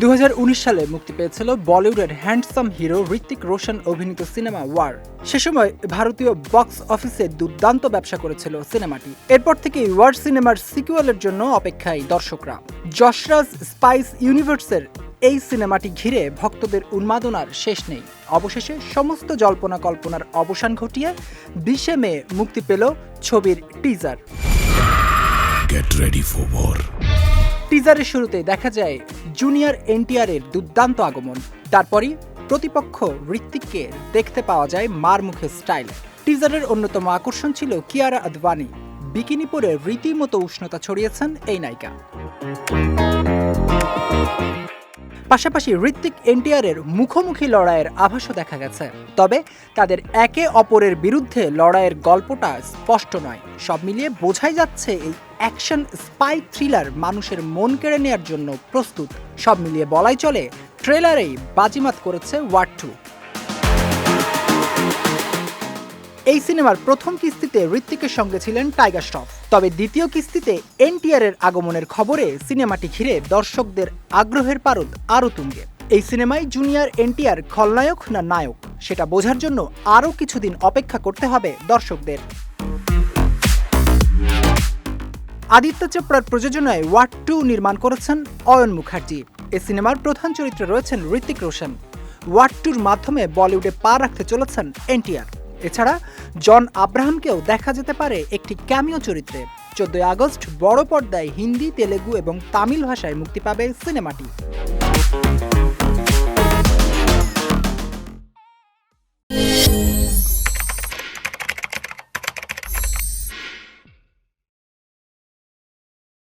দু হাজার উনিশ সালে মুক্তি পেয়েছিল বলিউডের হ্যান্ডসাম হিরো ঋত্বিক রোশন অভিনীত সিনেমা ওয়ার। সে সময় ভারতীয় বক্স অফিসে দুর্দান্ত ব্যবসা করেছিল সিনেমাটি। এরপর থেকেই ওয়ার সিনেমার সিকুয়েলের জন্য অপেক্ষায় দর্শকরা। যশরাজ স্পাইস ইউনিভার্সের এই সিনেমাটি ঘিরে ভক্তদের উন্মাদনার শেষ নেই। অবশেষে সমস্ত জল্পনা কল্পনার অবসান ঘটিয়ে বিশে মে মুক্তি পেল ছবির teaser. Get ready for war. টিজারের শুরুতে দেখা যায় জুনিয়র এনটিআরের দুর্দান্ত আগমন। তারপরই প্রতিপক্ষ ঋত্বিককে দেখতে পাওয়া যায় মার মুখে স্টাইল। টিজারের অন্যতম আকর্ষণ ছিল কিয়ারা আদবানি বিকিনি পরে রীতিমতো উষ্ণতা ছড়িয়েছেন এই নায়িকা। পাশাপাশি ঋত্বিক এনটিআরের মুখোমুখি লড়াইয়ের আভাসও দেখা গেছে। তবে তাদের একে অপরের বিরুদ্ধে লড়াইয়ের গল্পটা স্পষ্ট নয়। সব মিলিয়ে বোঝাই যাচ্ছে এই অ্যাকশন স্পাই থ্রিলার মানুষের মন কেড়ে নেওয়ার জন্য প্রস্তুত। সব মিলিয়ে বলাই চলে, ট্রেলারেই বাজিমাত করেছে ওয়ার্ড টু। এই সিনেমার প্রথম কিস্তিতে ঋত্বিকের সঙ্গে ছিলেন টাইগার শ্রফ। তবে দ্বিতীয় কিস্তিতে এনটিআর এর আগমনের খবরে সিনেমাটি ঘিরে দর্শকদের আগ্রহের পারদ আরও তুঙ্গে। এই সিনেমায় জুনিয়র এনটিআর খলনায়ক না নায়ক, সেটা বোঝার জন্য আরও কিছুদিন অপেক্ষা করতে হবে দর্শকদের। আদিত্য চোপড়ার প্রযোজনায় ওয়াট টু নির্মাণ করেছেন অয়ন মুখার্জি। এ সিনেমার প্রধান চরিত্রে রয়েছেন ঋত্বিক রোশন। ওয়াট টুর মাধ্যমে বলিউডে পা রাখতে চলেছেন এনটিআর। এছাড়া জন আব্রাহামকেও দেখা যেতে পারে একটি ক্যামিও চরিত্রে। চোদ্দই আগস্ট বড় পর্দায় হিন্দি, তেলেগু এবং তামিল ভাষায় মুক্তি পাবে সিনেমাটি।